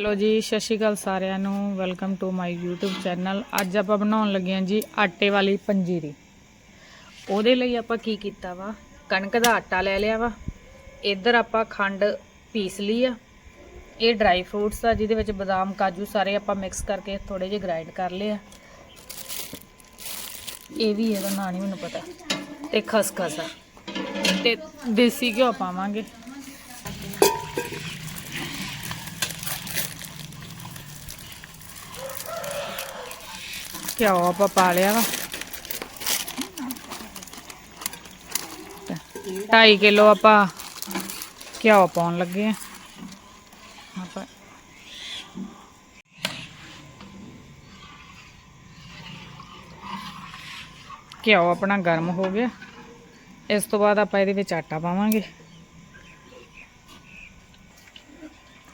Hello ਜੀ, ਸਤਿ ਸ਼੍ਰੀ ਅਕਾਲ ਸਾਰਿਆਂ ਨੂੰ। Welcome to my YouTube channel ਅੱਜ ਆਪਾਂ ਬਣਾਉਣ ਲੱਗੇ ਹਾਂ ਜੀ ਆਟੇ ਵਾਲੀ ਪੰਜੀਰੀ। ਉਹਦੇ ਲਈ ਆਪਾਂ ਕੀ ਕੀਤਾ ਵਾ? ਕਣਕ ਦਾ ਆਟਾ ਲੈ ਲਿਆ ਵਾ। ਇੱਧਰ ਆਪਾਂ ਖੰਡ ਪੀਸ ਲਈ ਆ। ਇਹ ਡਰਾਈ ਫਰੂਟਸ ਆ, ਜਿਹਦੇ ਵਿੱਚ ਬਦਾਮ, ਕਾਜੂ ਸਾਰੇ ਆਪਾਂ ਮਿਕਸ ਕਰਕੇ ਥੋੜੇ ਜਿਹੇ ਗ੍ਰਾਈਂਡ ਕਰ ਲਏ ਆ। ਇਹ ਵੀ ਇਹਦਾ ਨਾਂ ਨਹੀਂ ਮੈਨੂੰ ਪਤਾ। ਤੇ ਖਸਖਸ ਆ। ਤੇ ਦੇਸੀ ਘਿਓ ਪਾਵਾਂਗੇ। ਘਿਓ ਆਪਾਂ ਪਾ ਲਿਆ ਵਾ। 2.5 ਕਿਲੋ ਆਪਾਂ ਘਿਓ ਪਾਉਣ ਲੱਗੇ ਆ। ਆਪਾਂ ਘਿਓ ਆਪਣਾ ਗਰਮ ਹੋ ਗਿਆ। ਇਸ ਤੋਂ ਬਾਅਦ ਆਪਾਂ ਇਹਦੇ ਵਿੱਚ ਆਟਾ ਪਾਵਾਂਗੇ।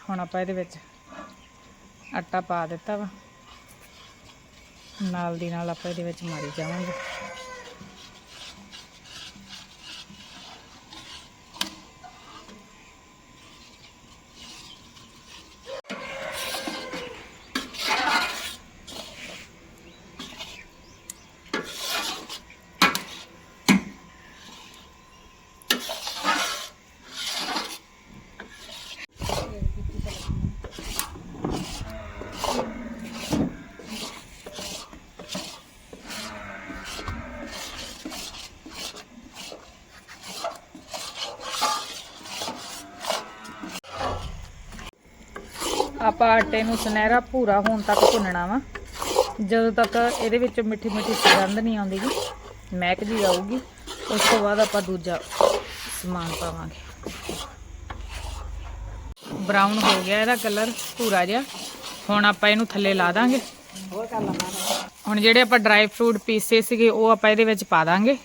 ਹੁਣ ਆਪਾਂ ਇਹਦੇ ਵਿੱਚ ਆਟਾ ਪਾ ਦਿੱਤਾ ਵਾ। ਨਾਲ ਦੀ ਨਾਲ ਆਪਾਂ ਇਹਦੇ ਵਿੱਚ ਮਾਰੀ ਜਾਵਾਂਗੇ। ਆਪਾਂ ਆਟੇ ਨੂੰ ਸੁਨਹਿਰਾ ਭੂਰਾ ਹੋਣ ਤੱਕ ਭੁੰਨਣਾ ਵਾ। ਜਦੋਂ ਤੱਕ ਇਹਦੇ ਵਿੱਚ ਮਿੱਠੀ ਮਿੱਠੀ ਸੁਗੰਧ ਨਹੀਂ ਆਉਂਦੀ ਜੀ ਮਹਿਕ ਜੀ ਆਊਗੀ, ਉਸ ਤੋਂ ਬਾਅਦ ਆਪਾਂ ਦੂਜਾ ਸਮਾਨ ਪਾਵਾਂਗੇ। ਬਰਾਊਨ ਹੋ ਗਿਆ ਇਹਦਾ ਕਲਰ ਭੂਰਾ ਜਿਹਾ। ਹੁਣ ਆਪਾਂ ਇਹਨੂੰ ਥੱਲੇ ਲਾ ਦਾਂਗੇ। ਹੁਣ ਜਿਹੜੇ ਆਪਾਂ ਡਰਾਈ ਫਰੂਟ ਪੀਸੇ ਸੀਗੇ, ਉਹ ਆਪਾਂ ਇਹਦੇ ਵਿੱਚ ਪਾ ਦਾਂਗੇ।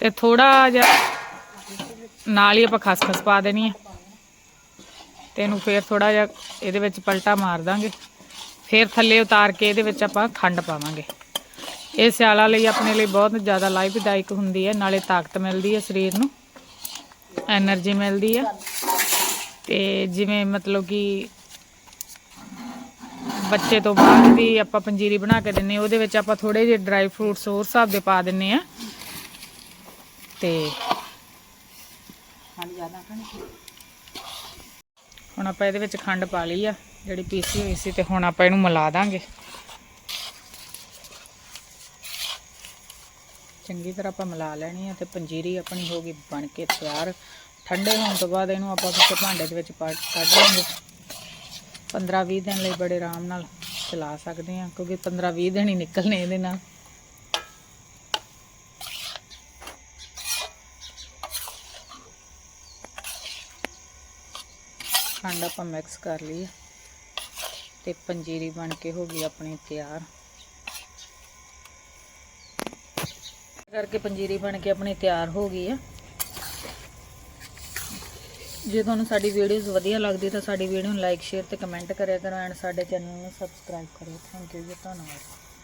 ਤੇ ਥੋੜਾ ਜਿਹਾ ਨਾਲ ਹੀ ਆਪਾਂ ਖਸਖਸ ਪਾ ਦੇਣੀ ਹੈ। ਤੇ ਇਹਨੂੰ ਫੇਰ ਥੋੜਾ ਜਿਹਾ ਇਹਦੇ ਵਿੱਚ ਪਲਟਾ ਮਾਰ ਦਾਂਗੇ। ਫੇਰ ਥੱਲੇ ਉਤਾਰ ਕੇ ਇਹਦੇ ਵਿੱਚ ਆਪਾਂ ਖੰਡ ਪਾਵਾਂਗੇ। ਇਹ ਸਿਆਲਾ ਲਈ ਆਪਣੇ ਲਈ ਬਹੁਤ ਜ਼ਿਆਦਾ ਲਾਭਦਾਇਕ ਹੁੰਦੀ ਹੈ, ਨਾਲੇ ਤਾਕਤ ਮਿਲਦੀ ਹੈ ਸਰੀਰ ਨੂੰ એનર્ਜੀ ਮਿਲਦੀ ਹੈ। ਤੇ ਜਿਵੇਂ ਮਤਲਬ ਕਿ ਬੱਚੇ ਤੋਂ ਬਾਅਦ ਵੀ ਆਪਾਂ ਪੰਜੀਰੀ ਬਣਾ ਕੇ ਦਿੰਨੇ ਉਹਦੇ ਵਿੱਚ ਆਪਾਂ ਥੋੜੇ ਜਿਹੇ ਡਰਾਈ ਫਰੂਟਸ ਹੋਰ ਹਿਸਾਬ ਦੇ ਪਾ ਦਿੰਨੇ ਆ ਤੇ ਹੁਣ ਆਪਾਂ ਇਹਦੇ ਵਿੱਚ ਖੰਡ ਪਾ ਲਈ ਆ, ਜਿਹੜੀ ਪੀਸੀ ਹੋਈ ਸੀ ਤੇ ਹੁਣ ਆਪਾਂ ਇਹਨੂੰ ਮਿਲਾ ਦਾਂਗੇ। ਚੰਗੀ ਤਰ੍ਹਾਂ ਆਪਾਂ ਮਿਲਾ ਲੈਣੀ ਆ ਤੇ ਪੰਜੀਰੀ ਆਪਣੀ ਹੋ ਗਈ ਬਣ ਕੇ ਤਿਆਰ। ਠੰਡੇ ਹੋਣ ਤੋਂ ਬਾਅਦ ਇਹਨੂੰ ਆਪਾਂ ਕਿਸੇ ਭਾਂਡੇ ਦੇ ਵਿੱਚ ਪਾ ਕੱਢ ਲਾਂਗੇ। 15-20 ਦਿਨ ਲਈ ਬੜੇ ਆਰਾਮ ਨਾਲ ਚਲਾ ਸਕਦੇ ਆ, ਕਿਉਂਕਿ 15-20 ਦਿਨ ਹੀ ਨਿਕਲਨੇ ਇਹਦੇ ਨਾਲ। ਖੰਡ ਆਪਾਂ ਮਿਕਸ ਕਰ ਲਈ ਤੇ ਪੰਜੀਰੀ ਬਣ ਕੇ ਹੋ ਗਈ ਆਪਣੀ ਤਿਆਰ। ਕਰਕੇ ਪੰਜੀਰੀ ਬਣ ਕੇ ਆਪਣੀ ਤਿਆਰ ਹੋ ਗਈ ਆ। ਜੇ ਤੁਹਾਨੂੰ ਸਾਡੀ ਵੀਡੀਓਜ਼ ਵਧੀਆ ਲੱਗਦੀ ਤਾਂ ਸਾਡੀ ਵੀਡੀਓ ਨੂੰ ਲਾਈਕ ਸ਼ੇਅਰ ਤੇ ਕਮੈਂਟ ਕਰਿਆ ਕਰੋ ਐਂਡ ਸਾਡੇ ਚੈਨਲ ਨੂੰ ਸਬਸਕ੍ਰਾਈਬ ਕਰਿਓ। ਥੈਂਕ ਯੂ ਜੀ, ਧੰਨਵਾਦ।